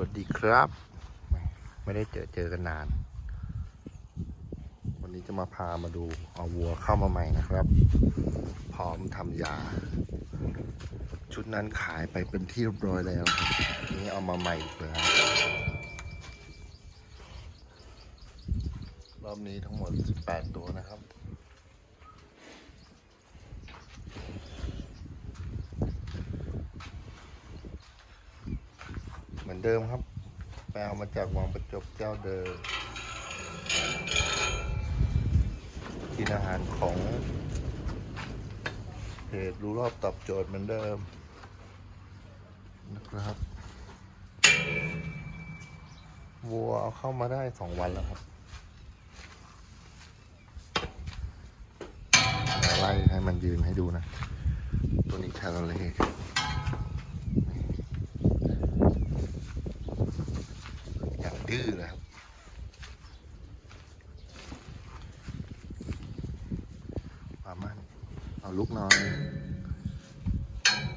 วัสดีครับ ไม่ได้เจอเจอกันนาน วันนี้จะมาพามาดูเอาวัวเข้ามาใหม่นะครับ พร้อมทำยา ชุดนั้นขายไปเป็นที่เรียบร้อยแล้ว นี่เอามาใหม่อีกแล้วรอบนี้ทั้งหมด 18 ตัวนะครับ เดิมครับไปเอามาจากวังประจบเจ้าเดิมกินอาหารของเพจรู้รอบตอบโจทย์เหมือนเดิม นะครับ วัวเอาเข้ามาได้สองวันแล้วครับไล่ให้มันยืนให้ดูนะ ตัวนี้แคลอรี่อย่างดื้อเลยครับ ปามันเอาลุกหน่อย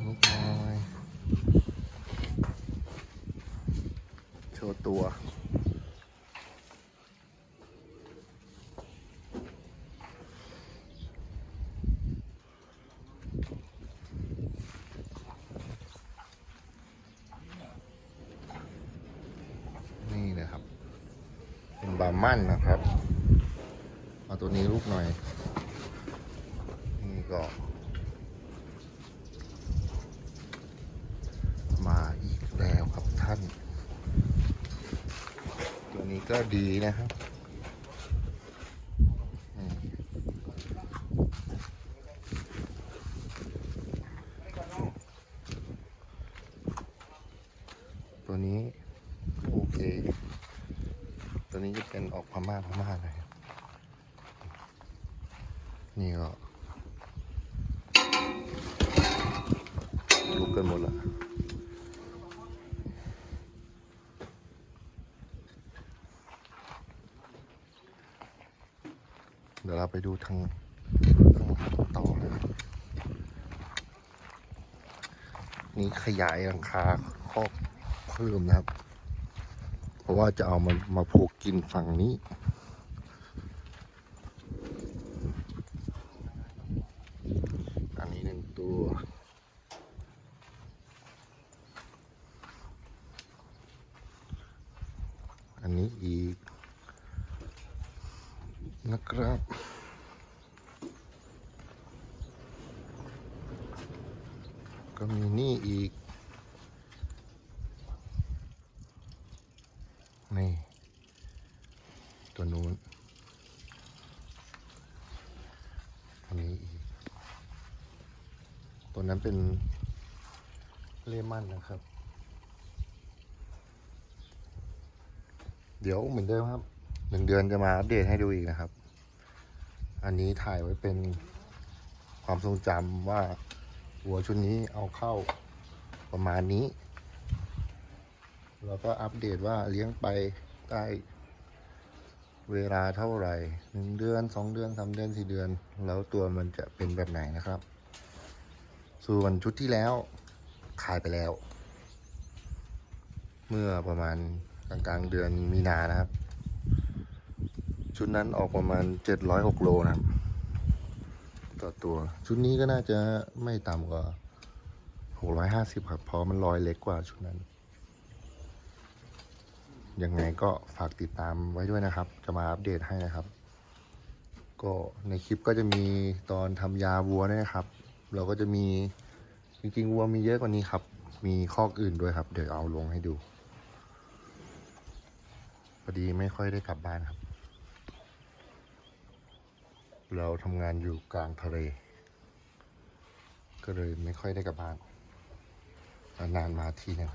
ลุกหน่อย โชว์ตัวนี่นะครับเป็นบามันนะครับ เอาตัวนี้ลูกหน่อย ก็ มาอีกแล้วครับท่าน ตัวนี้ก็ดีนะครับตัวนี้โอเค ตัวนี้จะเป็นออกพม่าพม่าเลยนี่ก็ลุ กันหมดละเดี๋ยวเราไปดูทางทางต่อน,ะนี่ขยายหลังคาครอบเพิ่มนะครับ เพราะว่าจะเอามามาผูกกินฝั่งนี้อันนี้หนึ่งตัว นี้อีก นะครับก็มีนี่อีก นี่ ตัวนู้นตัวนี้อีก ตัวนั้นเป็นเลมอนนะครับ เดี๋ยวเหมือนเดิมครับหนึ่งเดือนจะมาอัปเดตให้ดูอีกนะครับ อันนี้ถ่ายไว้เป็นความทรงจำว่าหัวชุดนี้เอาเข้าประมาณนี้ แล้วก็อัปเดตว่าเลี้ยงไปได้เวลาเท่าไหร่หนึ่งเดือนสองเดือนสามเดือนสี่เดือน แล้วตัวมันจะเป็นแบบไหนนะครับ ส่วนชุดที่แล้วขายไปแล้ว เมื่อประมาณ กลางกลางเดือนมีนานะครับ ชุดนั้นออกประมาณเจ็ดร้อยหกโลนะครับ ต่อตัวชุดนี้ก็น่าจะไม่ต่ำกว่าหกร้อยห้าสิบครับ เพราะมันลอยเล็กกว่าชุดนั้น ยังไงก็ฝากติดตามไว้ด้วยนะครับ จะมาอัปเดตให้นะครับ ก็ในคลิปก็จะมีตอนทำยาวัวด้วยนะครับ เราก็จะมีจริงๆวัวมีเยอะกว่านี้ครับ มีคอกอื่นด้วยครับ เดี๋ยวเอาลงให้ดู พอดีไม่ค่อยได้กลับบ้านครับ เราทำงานอยู่กลางทะเล ก็เลยไม่ค่อยได้กลับบ้านนานมาทีหนึง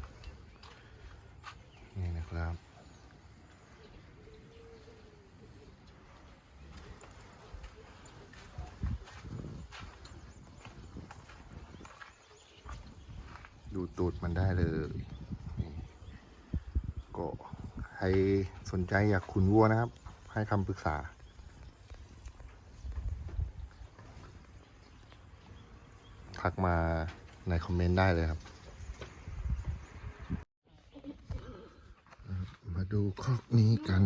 นี่นะครับดูตูดมันได้เลย ครสนใจอยากขุนวัวนะครับ ให้คำปรึกษา ทักมาในคอมเมนต์ได้เลยครับ มาดูคอกนี้กัน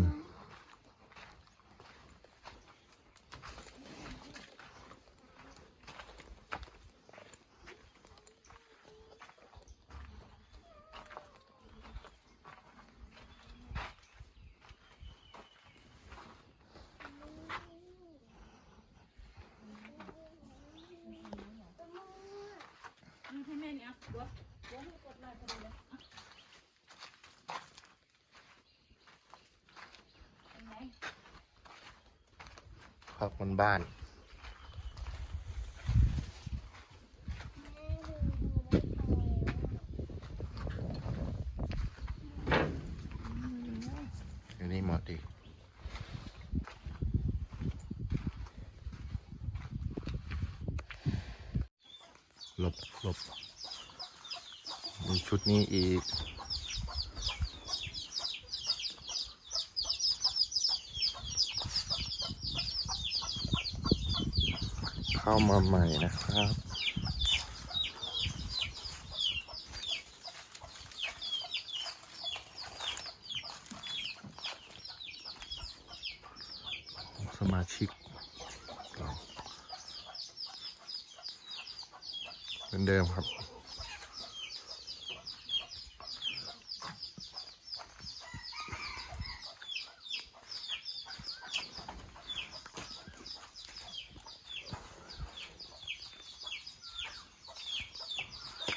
ให้แม่เนี่ยหัวหัวให้กดลายพอดีเลยเป็นไง คอกมั นบ้าน อยู่นี่หมดดิหลบหลบมีชุดนี้อีก เข้ามาใหม่นะครับสมาชิกเราเป็นเดิมครับ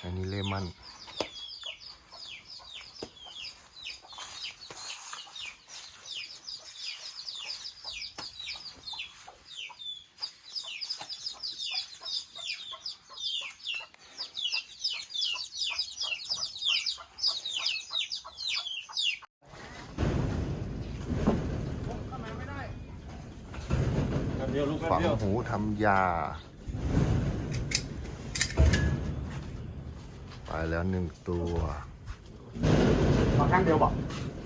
อันนี้เลมอนฝังหูทำยา ไปแล้วหนึ่งตัว มาข้างเดียวบอก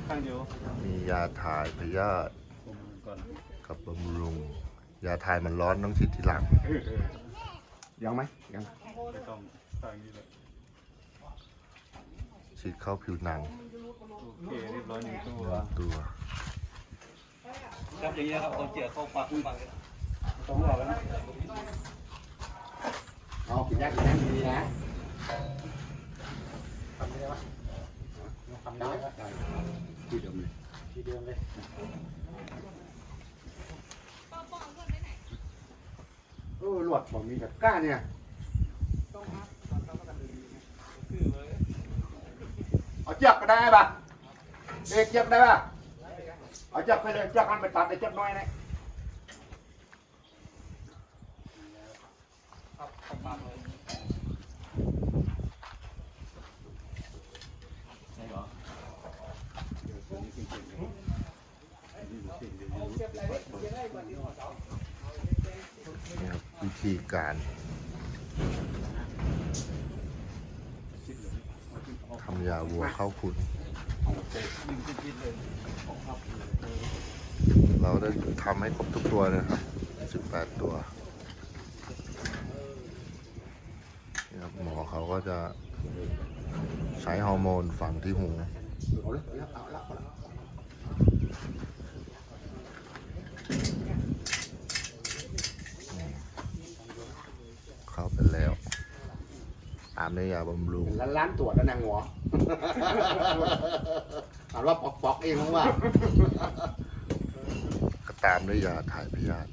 ข้างเดียวมียาถ่ายพยาธิผมก่อนกับบำรุง ยาถ่ายมันร้อนต้องฉีดทีหลังยังไหมยังไม่ต้องข้างนี้เลยฉีดเข้าผิวหนังโอเคเรียบร้อยหนึ่งตัวตัวครับอย่างนี้ครับเอาเจียเข้าปากปากต้องรอแล้วนะเอากินยากินน้ำดีๆนะ ทำได้ไหมทำได้ไหมที่เดิมเลยที่เดิมเลยเออหลวดบอกมีแบบกล้าเนี่ยเอาเชือกก็ได้ป่ะเอกเชือกได้ป่ะเอาเชือกไปเลยเชือกมันไปตัดไอ้เชือกน้อยนะ นี่ครับวิธีการทำยาวัวเข้าขุนเราได้ทำให้ครบทุกตัวนะครับ 18 ตัวนี่ครับหมอเขาก็จะใช้ฮอร์โมนฝังที่หู เอาเลยเอาละเอาละ เข้าไปแล้ว ตามด้วยยาบำรุงเป็นล้านล้านตัวแล้วนางหัวถามว่าปอกปอกเองมั้งว่าก็ตามด้วยยาถ่ายพยาธิ